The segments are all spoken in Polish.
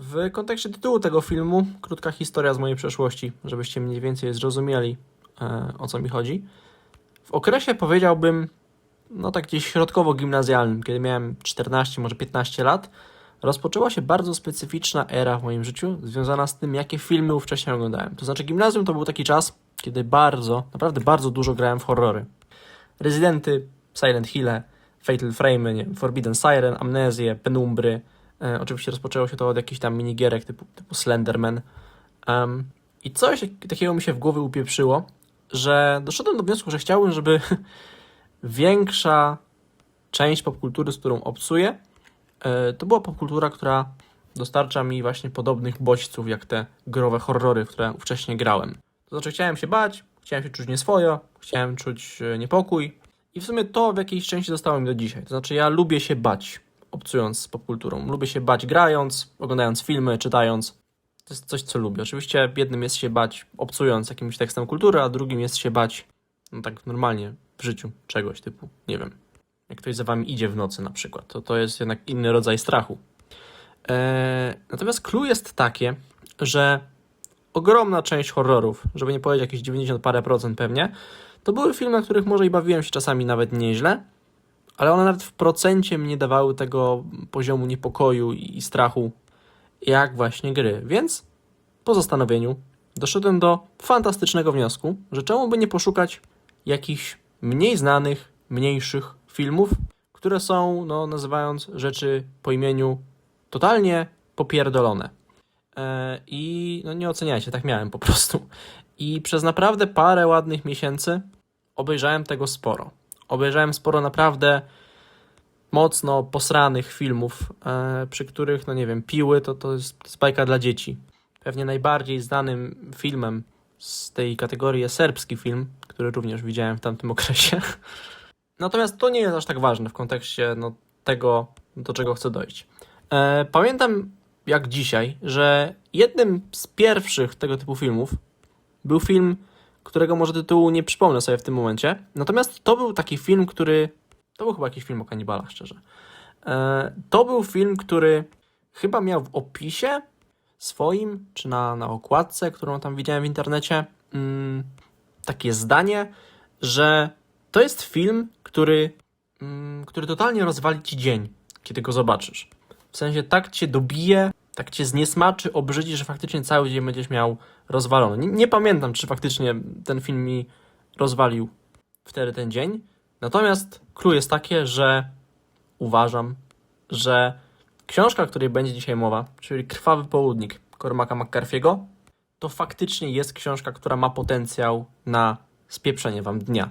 W kontekście tytułu tego filmu, krótka historia z mojej przeszłości, żebyście mniej więcej zrozumieli e, o co mi chodzi. W okresie powiedziałbym, no tak gdzieś środkowo-gimnazjalnym, kiedy miałem 14, może 15 lat, rozpoczęła się bardzo specyficzna era w moim życiu, związana z tym, jakie filmy wcześniej oglądałem. To znaczy, gimnazjum to był taki czas, kiedy bardzo, naprawdę bardzo dużo grałem w horrory. Rezydenty, Silent Hille, Fatal Frame, Forbidden Siren, Amnezję, Penumbry. E, oczywiście rozpoczęło się to od jakichś tam minigierek typu, typu Slenderman. Em, I coś takiego mi się w głowie upieprzyło, że doszedłem do wniosku, że chciałbym, żeby większa część popkultury, z którą obcuję, e, to była popkultura, która dostarcza mi właśnie podobnych bodźców, jak te growe horrory, w które wcześniej grałem. To znaczy chciałem się bać, chciałem się czuć nieswojo, chciałem czuć e, niepokój i w sumie to w jakiejś części zostało mi do dzisiaj. To znaczy ja lubię się bać, obcując z popkulturą. Lubię się bać grając, oglądając filmy, czytając. To jest coś, co lubię. Oczywiście jednym jest się bać obcując jakimś tekstem kultury, a drugim jest się bać no tak normalnie w życiu czegoś typu, nie wiem, jak ktoś za wami idzie w nocy na przykład, to to jest jednak inny rodzaj strachu. Eee, natomiast clue jest takie, że ogromna część horrorów, żeby nie powiedzieć jakieś 90 parę procent pewnie, to były filmy, na których może i bawiłem się czasami nawet nieźle, ale one nawet w procencie mnie dawały tego poziomu niepokoju i strachu, jak właśnie gry. Więc po zastanowieniu doszedłem do fantastycznego wniosku, że czemu by nie poszukać jakichś mniej znanych, mniejszych filmów, które są, no nazywając rzeczy po imieniu, totalnie popierdolone. E, I no nie oceniajcie, tak miałem po prostu. I przez naprawdę parę ładnych miesięcy obejrzałem tego sporo. Obejrzałem sporo naprawdę mocno posranych filmów, e, przy których, no nie wiem, piły to, to jest, bajka dla dzieci. Pewnie najbardziej znanym filmem z tej kategorii jest serbski film, który również widziałem w tamtym okresie. Natomiast to nie jest aż tak ważne w kontekście no, tego, do czego chcę dojść. E, pamiętam jak dzisiaj, że jednym z pierwszych tego typu filmów był film, którego może tytułu nie przypomnę sobie w tym momencie. Natomiast to był taki film, który. To był chyba jakiś film o kanibalach, szczerze. E, to był film, który chyba miał w opisie swoim, czy na, na okładce, którą tam widziałem w internecie, mm, takie zdanie, że to jest film, który, mm, który totalnie rozwali ci dzień, kiedy go zobaczysz. W sensie tak cię dobije, tak cię zniesmaczy, obrzydzi, że faktycznie cały dzień będziesz miał rozwalony. Nie, nie pamiętam, czy faktycznie ten film mi rozwalił wtedy ten dzień. Natomiast clue jest takie, że uważam, że książka, o której będzie dzisiaj mowa, czyli Krwawy Południk Cormaca McCarthy'ego, to faktycznie jest książka, która ma potencjał na spieprzenie wam dnia.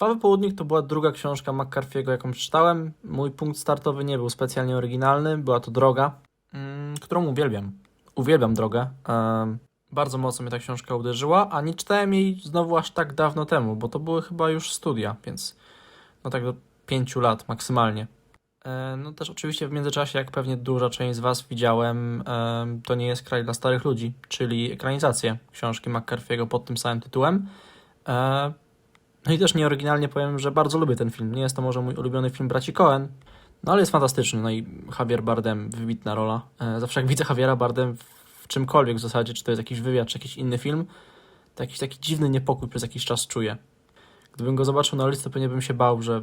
Krwawy Południk to była druga książka McCarthy'ego, jaką przeczytałem. Mój punkt startowy nie był specjalnie oryginalny, była to Droga, mm, którą uwielbiam. Uwielbiam Drogę. Bardzo mocno mnie ta książka uderzyła, a nie czytałem jej znowu aż tak dawno temu, bo to były chyba już studia, więc no tak do pięciu lat maksymalnie. E, No też oczywiście w międzyczasie, jak pewnie duża część z Was widziałem, em, to nie jest kraj dla starych ludzi, czyli ekranizację książki McCarthy'ego pod tym samym tytułem. No i też nieoryginalnie powiem, że bardzo lubię ten film. Nie jest to może mój ulubiony film braci Coen, no ale jest fantastyczny. No i Javier Bardem, wybitna rola. E, Zawsze jak widzę Javiera Bardem w czymkolwiek w zasadzie, czy to jest jakiś wywiad, czy jakiś inny film, to jakiś taki dziwny niepokój przez jakiś czas czuję. Gdybym go zobaczył na ulicy, to pewnie bym się bał, że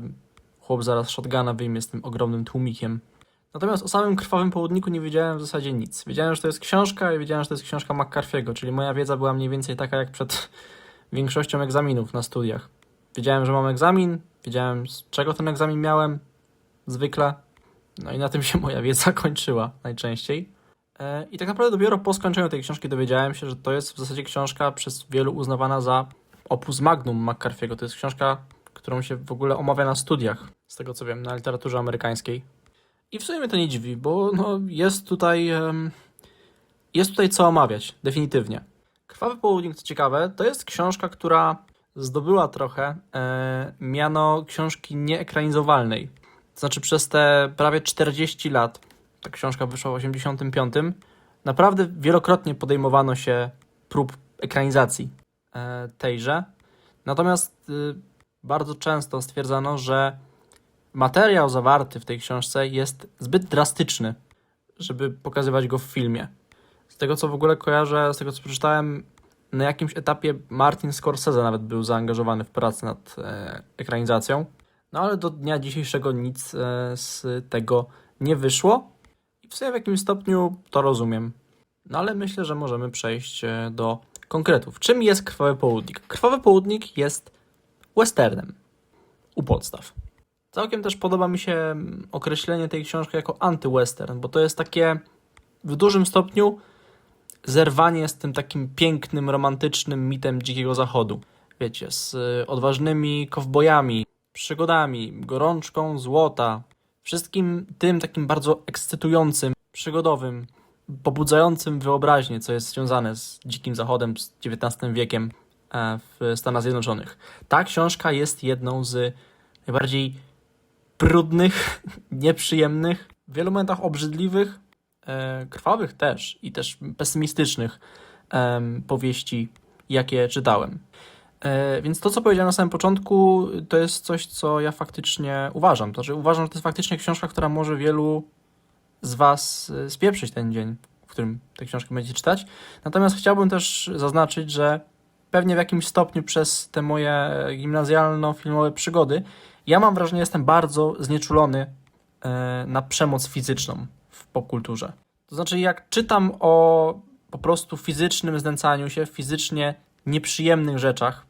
chłop zaraz shotguna wyjmie z tym ogromnym tłumikiem. Natomiast o samym Krwawym Południku nie wiedziałem w zasadzie nic. Wiedziałem, że to jest książka i wiedziałem, że to jest książka McCarthy'ego, czyli moja wiedza była mniej więcej taka jak przed większością egzaminów na studiach. Wiedziałem, że mam egzamin, wiedziałem z czego ten egzamin miałem, zwykle. No i na tym się moja wiedza kończyła najczęściej. E, I tak naprawdę dopiero po skończeniu tej książki dowiedziałem się, że to jest w zasadzie książka przez wielu uznawana za opus magnum McCarthy'ego. To jest książka, którą się w ogóle omawia na studiach, z tego co wiem, na literaturze amerykańskiej. I w sumie mnie to nie dziwi, bo no, jest tutaj jest tutaj co omawiać, definitywnie. Krwawy Południk, co ciekawe, to jest książka, która zdobyła trochę e, miano książki nieekranizowalnej. Znaczy przez te prawie 40 lat, ta książka wyszła w 85, naprawdę wielokrotnie podejmowano się prób ekranizacji e, tejże. Natomiast y, bardzo często stwierdzano, że materiał zawarty w tej książce jest zbyt drastyczny, żeby pokazywać go w filmie. Z tego co w ogóle kojarzę, z tego co przeczytałem, na jakimś etapie Martin Scorsese nawet był zaangażowany w pracę nad e, ekranizacją. No ale do dnia dzisiejszego nic e, z tego nie wyszło. I w sumie w jakimś stopniu to rozumiem. No ale myślę, że możemy przejść e, do konkretów. Czym jest Krwawy Południk? Krwawy Południk jest westernem u podstaw. Całkiem też podoba mi się mm, określenie tej książki jako anty-western, bo to jest takie w dużym stopniu zerwanie z tym takim pięknym, romantycznym mitem Dzikiego Zachodu. Wiecie, z y, odważnymi kowbojami, przygodami, gorączką złota, wszystkim tym takim bardzo ekscytującym, przygodowym, pobudzającym wyobraźnię, co jest związane z Dzikim Zachodem, z XIX wiekiem e, w Stanach Zjednoczonych. Ta książka jest jedną z najbardziej brudnych, nieprzyjemnych, w wielu momentach obrzydliwych, krwawych też i też pesymistycznych powieści, jakie czytałem. E, więc to, co powiedziałem na samym początku, to jest coś, co ja faktycznie uważam. To znaczy, uważam, że to jest faktycznie książka, która może wielu z Was e, spieprzyć ten dzień, w którym tę książkę będziecie czytać. Natomiast chciałbym też zaznaczyć, że pewnie w jakimś stopniu przez te moje gimnazjalno-filmowe przygody, ja mam wrażenie, że jestem bardzo znieczulony e, na przemoc fizyczną popkulturze. To znaczy, jak czytam o po prostu fizycznym znęcaniu się, fizycznie nieprzyjemnych rzeczach,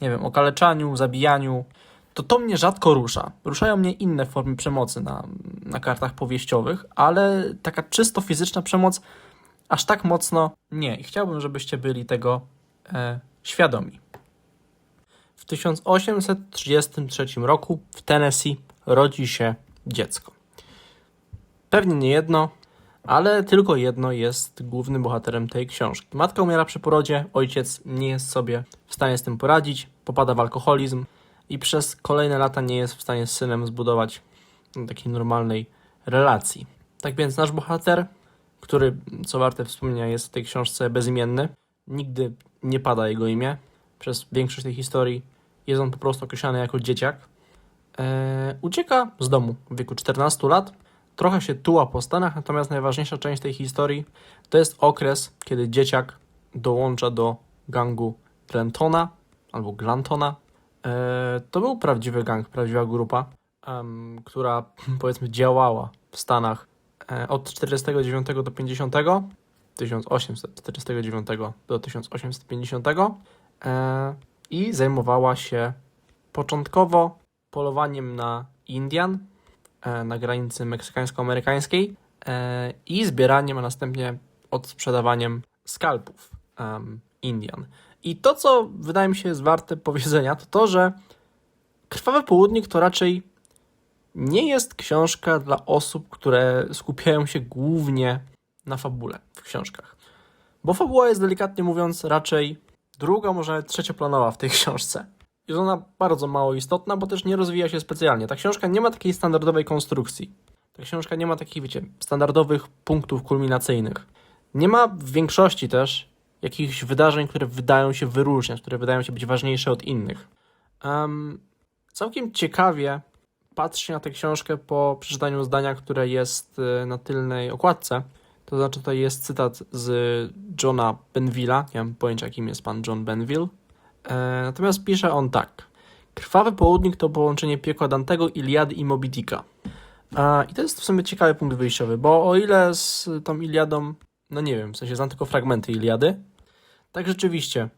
nie wiem, okaleczaniu, zabijaniu, to to mnie rzadko rusza. Ruszają mnie inne formy przemocy na, na kartach powieściowych, ale taka czysto fizyczna przemoc aż tak mocno nie. I chciałbym, żebyście byli tego e, świadomi. W 1833 roku w Tennessee rodzi się dziecko. Pewnie nie jedno, ale tylko jedno jest głównym bohaterem tej książki. Matka umiera przy porodzie, ojciec nie jest sobie w stanie z tym poradzić, popada w alkoholizm i przez kolejne lata nie jest w stanie z synem zbudować takiej normalnej relacji. Tak więc nasz bohater, który, co warte wspomnienia, jest w tej książce bezimienny, nigdy nie pada jego imię. Przez większość tej historii jest on po prostu określany jako dzieciak. Eee, ucieka z domu w wieku 14 lat trochę się tuła po Stanach, natomiast najważniejsza część tej historii to jest okres, kiedy dzieciak dołącza do gangu Glentona albo Glantona. E, to był prawdziwy gang, prawdziwa grupa, która powiedzmy działała w Stanach e, od 49 do 50, 1849 do 1850 e, i zajmowała się początkowo polowaniem na Indian, na granicy meksykańsko-amerykańskiej e, i zbieraniem, a następnie odsprzedawaniem skalpów Indian. I to, co wydaje mi się jest warte powiedzenia, to to, że Krwawy Południk to raczej nie jest książka dla osób, które skupiają się głównie na fabule w książkach. Bo fabuła jest delikatnie mówiąc raczej druga, może trzecioplanowa w tej książce. Jest ona bardzo mało istotna, bo też nie rozwija się specjalnie. Ta książka nie ma takiej standardowej konstrukcji. Ta książka nie ma takich, wiecie, standardowych punktów kulminacyjnych. Nie ma w większości też jakichś wydarzeń, które wydają się wyróżniać, które wydają się być ważniejsze od innych. Um, całkiem ciekawie patrzy na tę książkę po przeczytaniu zdania, które jest y, na tylnej okładce. To znaczy, to jest cytat z Johna Benville'a. Nie mam pojęcia, kim jest pan John Benville. E, natomiast pisze on tak. Krwawy południk to połączenie piekła Dantego, Iliady i Moby Dicka. E, I to jest w sumie ciekawy punkt wyjściowy, bo o ile z tą Iliadą, no nie wiem, w sensie znam tylko fragmenty Iliady, tak rzeczywiście,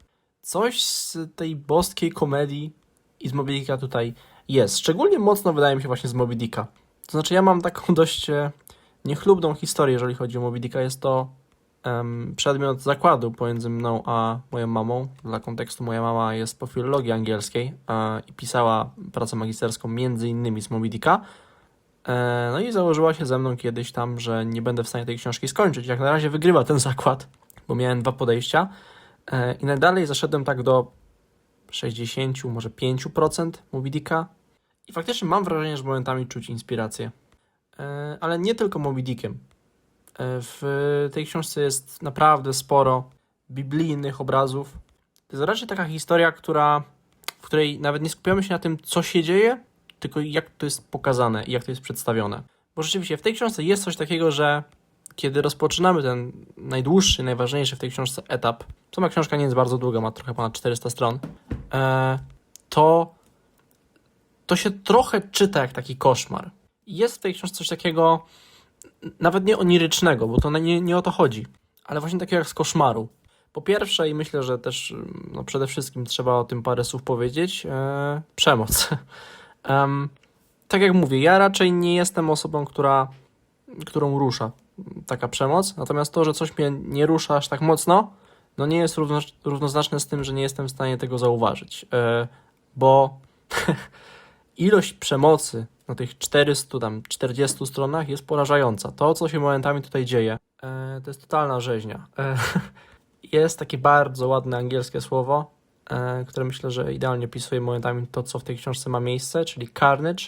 coś z tej boskiej komedii i z Moby Dicka tutaj jest. Szczególnie mocno wydaje mi się właśnie z Moby Dicka. To znaczy ja mam taką dość e, niechlubną historię, jeżeli chodzi o Moby Dicka. Jest to przedmiot zakładu pomiędzy mną a moją mamą. Dla kontekstu moja mama jest po filologii angielskiej e, i pisała pracę magisterską między innymi z Moby Dicka. E, no i założyła się ze mną kiedyś tam, że nie będę w stanie tej książki skończyć. Jak na razie wygrywa ten zakład, bo miałem dwa podejścia. E, I najdalej zaszedłem tak do 60, może 5% Moby Dicka. I faktycznie mam wrażenie, że momentami czuć inspirację. Ale nie tylko Moby Dickiem. E, W tej książce jest naprawdę sporo biblijnych obrazów. To jest raczej taka historia, która, w której nawet nie skupiamy się na tym, co się dzieje, tylko jak to jest pokazane i jak to jest przedstawione. Bo rzeczywiście w tej książce jest coś takiego, że kiedy rozpoczynamy ten najdłuższy, najważniejszy w tej książce etap, sama książka nie jest bardzo długa, ma trochę ponad 400 stron, e, to, to się trochę czyta jak taki koszmar. Jest w tej książce coś takiego, nawet nie onirycznego, bo to nie, nie o to chodzi, ale właśnie takiego jak z koszmaru. Po pierwsze, i myślę, że też no przede wszystkim trzeba o tym parę słów powiedzieć, e, przemoc. Em, tak jak mówię, ja raczej nie jestem osobą, która, którą rusza taka przemoc, natomiast to, że coś mnie nie rusza aż tak mocno, no nie jest równo, równoznaczne z tym, że nie jestem w stanie tego zauważyć, e, bo ilość przemocy na tych 400, tam 40 stronach jest porażająca. To, co się momentami tutaj dzieje, e, to jest totalna rzeźnia. E, jest takie bardzo ładne angielskie słowo, e, które myślę, że idealnie opisuje momentami to, co w tej książce ma miejsce, czyli carnage,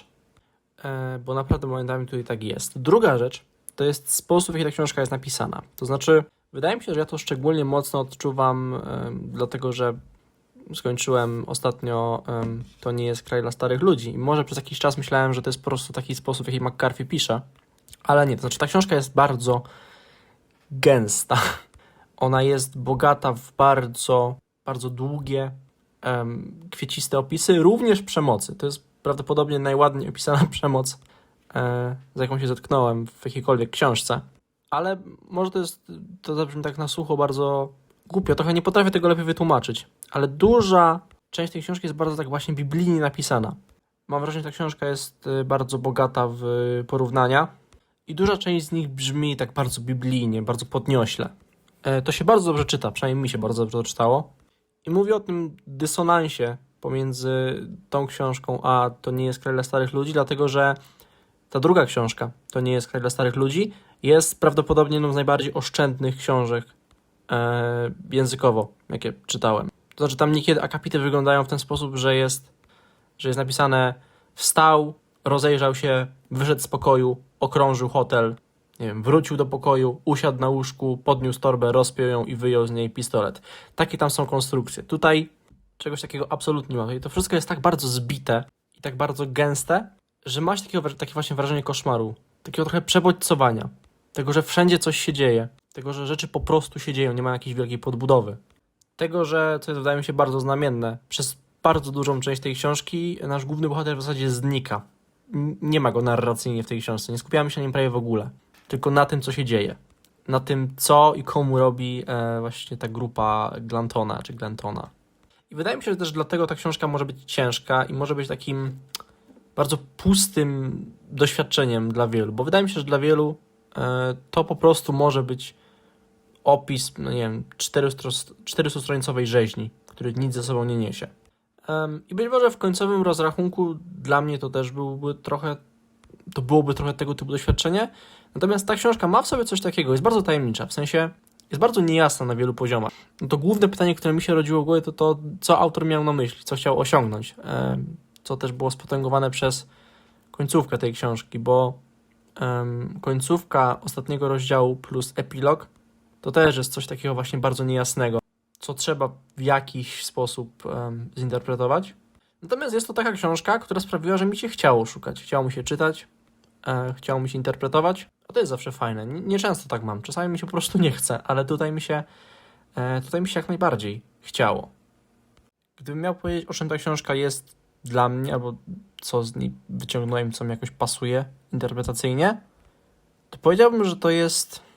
e, bo naprawdę momentami tutaj tak jest. Druga rzecz to jest sposób, w jaki ta książka jest napisana. To znaczy, wydaje mi się, że ja to szczególnie mocno odczuwam, em, dlatego że skończyłem ostatnio em, To nie jest kraj dla starych ludzi i może przez jakiś czas myślałem, że to jest po prostu taki sposób, w jaki McCarthy pisze, ale nie. To znaczy, ta książka jest bardzo gęsta. Ona jest bogata w bardzo, bardzo długie, em, kwieciste opisy, również przemocy. To jest prawdopodobnie najładniej opisana przemoc, e, jaką się zetknąłem w jakiejkolwiek książce. Ale może to jest, to zabrzmi tak na sucho bardzo głupio, trochę nie potrafię tego lepiej wytłumaczyć, ale duża część tej książki jest bardzo tak właśnie biblijnie napisana. Mam wrażenie, że ta książka jest y, bardzo bogata w porównania i duża część z nich brzmi tak bardzo biblijnie, bardzo podniośle. E, To się bardzo dobrze czyta, przynajmniej mi się bardzo dobrze to czytało. I mówię o tym dysonansie pomiędzy tą książką, a to nie jest kraj dla starych ludzi, dlatego że ta druga książka, to nie jest kraj dla starych ludzi, jest prawdopodobnie jedną z najbardziej oszczędnych książek e, językowo, jakie czytałem. To znaczy tam niekiedy akapity wyglądają w ten sposób, że jest, że jest napisane wstał, rozejrzał się, wyszedł z pokoju, okrążył hotel, nie wiem, wrócił do pokoju, usiadł na łóżku, podniósł torbę, rozpiął ją i wyjął z niej pistolet. Takie tam są konstrukcje. Tutaj czegoś takiego absolutnie nie ma. I to wszystko jest tak bardzo zbite i tak bardzo gęste, że ma się takiego, takie właśnie wrażenie koszmaru, takiego trochę przebodźcowania, tego, że wszędzie coś się dzieje, tego, że rzeczy po prostu się dzieją, nie ma jakiejś wielkiej podbudowy. Tego, że, co jest wydaje mi się bardzo znamienne, przez bardzo dużą część tej książki nasz główny bohater w zasadzie znika. Nie ma go narracyjnie w tej książce, nie skupiamy się na nim prawie w ogóle, tylko na tym, co się dzieje. Na tym, co i komu robi e, właśnie ta grupa Glantona, czy Glantona. I wydaje mi się, że też dlatego ta książka może być ciężka i może być takim bardzo pustym doświadczeniem dla wielu, bo wydaje mi się, że dla wielu e, to po prostu może być opis, no nie wiem, 400-stronicowej rzeźni, który nic ze sobą nie niesie. I być może w końcowym rozrachunku dla mnie to też byłby trochę, to byłoby trochę tego typu doświadczenie. Natomiast ta książka ma w sobie coś takiego, jest bardzo tajemnicza, w sensie jest bardzo niejasna na wielu poziomach. No to główne pytanie, które mi się rodziło w głowie, to to, co autor miał na myśli, co chciał osiągnąć. Co też było spotęgowane przez końcówkę tej książki, bo końcówka ostatniego rozdziału plus epilog to też jest coś takiego właśnie bardzo niejasnego, co trzeba w jakiś sposób em, zinterpretować. Natomiast jest to taka książka, która sprawiła, że mi się chciało szukać, chciało mi się czytać, e, chciało mi się interpretować, a to jest zawsze fajne. Nie, nie często tak mam, czasami mi się po prostu nie chce, ale tutaj mi się, e, tutaj mi się jak najbardziej chciało. Gdybym miał powiedzieć, o czym ta książka jest dla mnie, albo co z niej wyciągnąłem, co mi jakoś pasuje interpretacyjnie, to powiedziałbym, że to jest.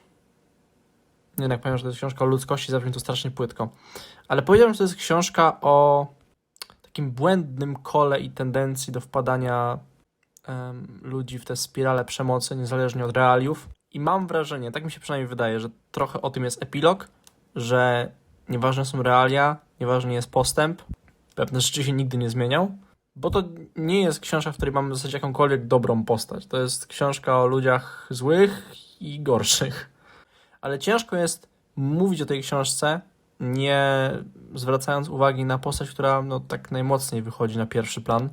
Jednak powiem, że to jest książka o ludzkości, zabrzmi to strasznie płytko. Ale powiedziałbym, że to jest książka o takim błędnym kole i tendencji do wpadania em, ludzi w te spirale przemocy, niezależnie od realiów. I mam wrażenie, tak mi się przynajmniej wydaje, że trochę o tym jest epilog, że nieważne są realia, nieważny jest postęp, pewne rzeczy się nigdy nie zmienią, bo to nie jest książka, w której mamy w zasadzie jakąkolwiek dobrą postać. To jest książka o ludziach złych i gorszych. Ale ciężko jest mówić o tej książce nie zwracając uwagi na postać, która no, tak najmocniej wychodzi na pierwszy plan.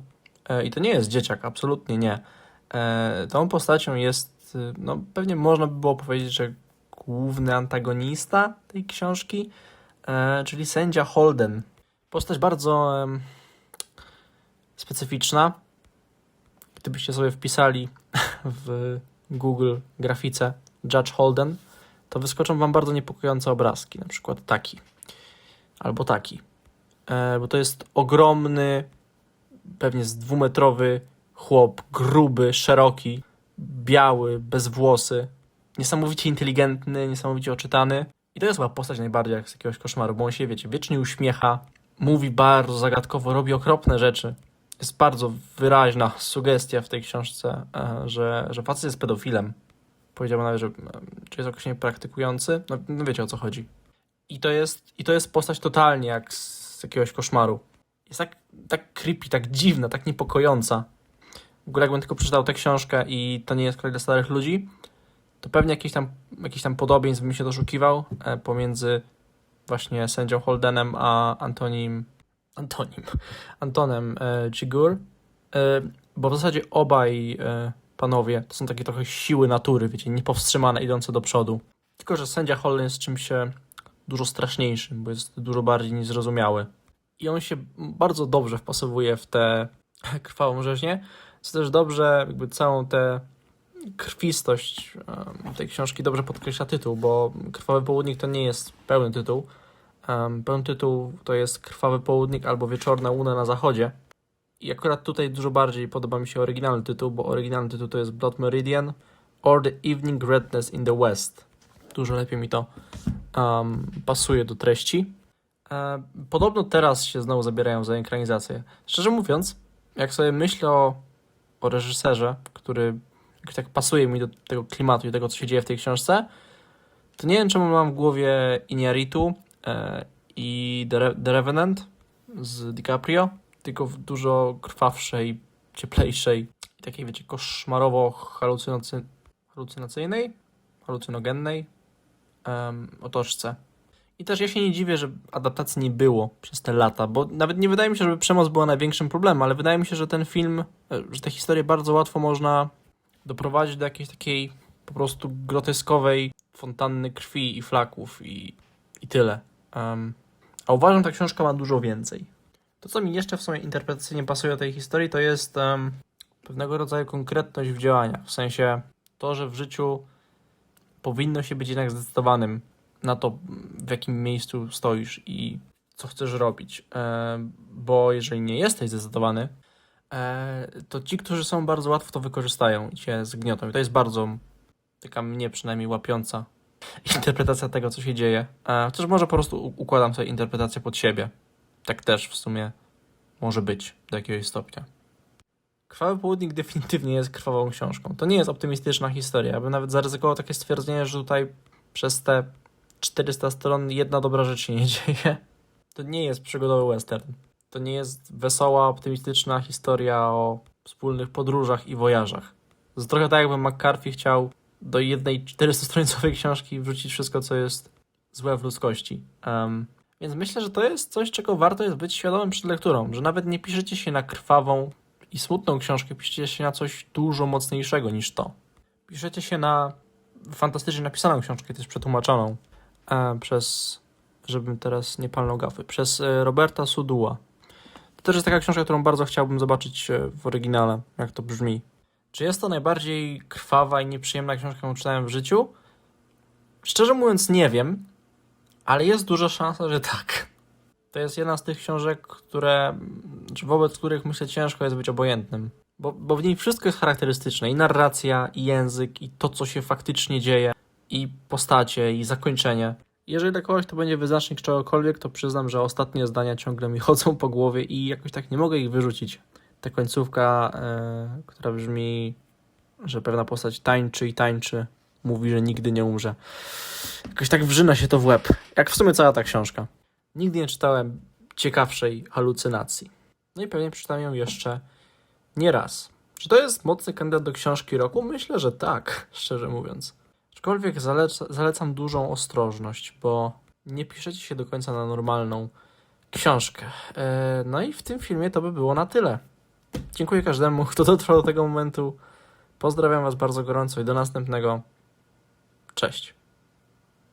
E, I to nie jest dzieciak, absolutnie nie. E, Tą postacią jest, y, no pewnie można by było powiedzieć, że główny antagonista tej książki, e, czyli sędzia Holden. Postać bardzo specyficzna. Gdybyście sobie wpisali w Google grafice Judge Holden, to wyskoczą wam bardzo niepokojące obrazki, na przykład taki albo taki. E, bo to jest ogromny, pewnie z dwumetrowy chłop, gruby, szeroki, biały, bez włosy, niesamowicie inteligentny, niesamowicie oczytany. I to jest chyba postać najbardziej jak z jakiegoś koszmaru, bo on się, wiecie, wiecznie uśmiecha, mówi bardzo zagadkowo, robi okropne rzeczy. Jest bardzo wyraźna sugestia w tej książce, e, że, że facet jest pedofilem. Powiedziałbym nawet, że czy jest jakoś niepraktykujący. No, no wiecie o co chodzi. I to jest, i to jest postać totalnie jak z jakiegoś koszmaru. Jest tak, tak creepy, tak dziwna, tak niepokojąca. W ogóle jakbym tylko przeczytał tę książkę i to nie jest kraj dla starych ludzi, to pewnie jakiś tam, jakiś tam podobieństw bym się doszukiwał e, pomiędzy właśnie sędzią Holdenem a Antonim Antonim Antonem e, Chigur, e, bo w zasadzie obaj e, panowie to są takie trochę siły natury, wiecie, niepowstrzymane, idące do przodu. Tylko, że sędzia Holden jest czymś e, dużo straszniejszym, bo jest dużo bardziej niezrozumiały. I on się bardzo dobrze wpasowuje w tę krwawą rzeźnię, co też dobrze jakby całą tę krwistość tej książki dobrze podkreśla tytuł, bo Krwawy Południk to nie jest pełny tytuł. Um, pełny tytuł to jest Krwawy Południk albo Wieczorna Łuna na Zachodzie. I akurat tutaj dużo bardziej podoba mi się oryginalny tytuł, bo oryginalny tytuł to jest Blood Meridian or the Evening Redness in the West. Dużo lepiej mi to um, pasuje do treści. E, podobno teraz się znowu zabierają za ekranizację. Szczerze mówiąc, jak sobie myślę o, o reżyserze, który tak pasuje mi do tego klimatu i tego, co się dzieje w tej książce, to nie wiem, czemu mam w głowie Iñárritu e, i The, Re- The Revenant z DiCaprio, tylko w dużo krwawszej, cieplejszej takiej, wiecie, koszmarowo-halucynacy- halucynacyjnej, halucynogennej em, otoczce. I też ja się nie dziwię, że adaptacji nie było przez te lata, bo nawet nie wydaje mi się, żeby przemoc była największym problemem, ale wydaje mi się, że ten film, e, że tę historię bardzo łatwo można doprowadzić do jakiejś takiej po prostu groteskowej fontanny krwi i flaków i, i tyle. Em, a uważam, że ta książka ma dużo więcej. To, co mi jeszcze w sumie interpretacyjnie pasuje do tej historii, to jest em, pewnego rodzaju konkretność w działaniach. W sensie to, że w życiu powinno się być jednak zdecydowanym na to, w jakim miejscu stoisz i co chcesz robić. E, bo jeżeli nie jesteś zdecydowany, e, to ci, którzy są bardzo łatwo to wykorzystają i cię zgniotą. I to jest bardzo taka mnie przynajmniej łapiąca interpretacja tego, co się dzieje. E, chociaż może po prostu układam sobie interpretację pod siebie. Tak też w sumie może być do jakiegoś stopnia. Krwawy Południk definitywnie jest krwawą książką. To nie jest optymistyczna historia. Ja bym nawet zaryzykował takie stwierdzenie, że tutaj przez te 400 stron jedna dobra rzecz się nie dzieje. To nie jest przygodowy western. To nie jest wesoła, optymistyczna historia o wspólnych podróżach i wojażach. To trochę tak, jakby McCarthy chciał do jednej 400-stronicowej książki wrzucić wszystko, co jest złe w ludzkości. Em, więc myślę, że to jest coś, czego warto jest być świadomym przed lekturą, że nawet nie piszecie się na krwawą i smutną książkę, piszecie się na coś dużo mocniejszego niż to. Piszecie się na fantastycznie napisaną książkę, też przetłumaczoną e, przez, żebym teraz nie palnął gafy, przez e, Roberta Sudua. To też jest taka książka, którą bardzo chciałbym zobaczyć e, w oryginale, jak to brzmi. Czy jest to najbardziej krwawa i nieprzyjemna książka, jaką czytałem w życiu? Szczerze mówiąc nie wiem, ale jest duża szansa, że tak. To jest jedna z tych książek, które, czy wobec których myślę ciężko jest być obojętnym. Bo, bo w niej wszystko jest charakterystyczne. I narracja, i język, i to, co się faktycznie dzieje, i postacie, i zakończenie. Jeżeli dla kogoś to będzie wyznacznik czegokolwiek, to przyznam, że ostatnie zdania ciągle mi chodzą po głowie i jakoś tak nie mogę ich wyrzucić. Ta końcówka, e, która brzmi, że pewna postać tańczy i tańczy, mówi, że nigdy nie umrze. Jakoś tak wrzyna się to w łeb. Jak w sumie cała ta książka. Nigdy nie czytałem ciekawszej halucynacji. No i pewnie przeczytam ją jeszcze nie raz. Czy to jest mocny kandydat do książki roku? Myślę, że tak, szczerze mówiąc. Aczkolwiek zaleca, zalecam dużą ostrożność, bo nie piszecie się do końca na normalną książkę. E, No i w tym filmie to by było na tyle. Dziękuję każdemu, kto dotrwał do tego momentu. Pozdrawiam Was bardzo gorąco i do następnego. Cześć.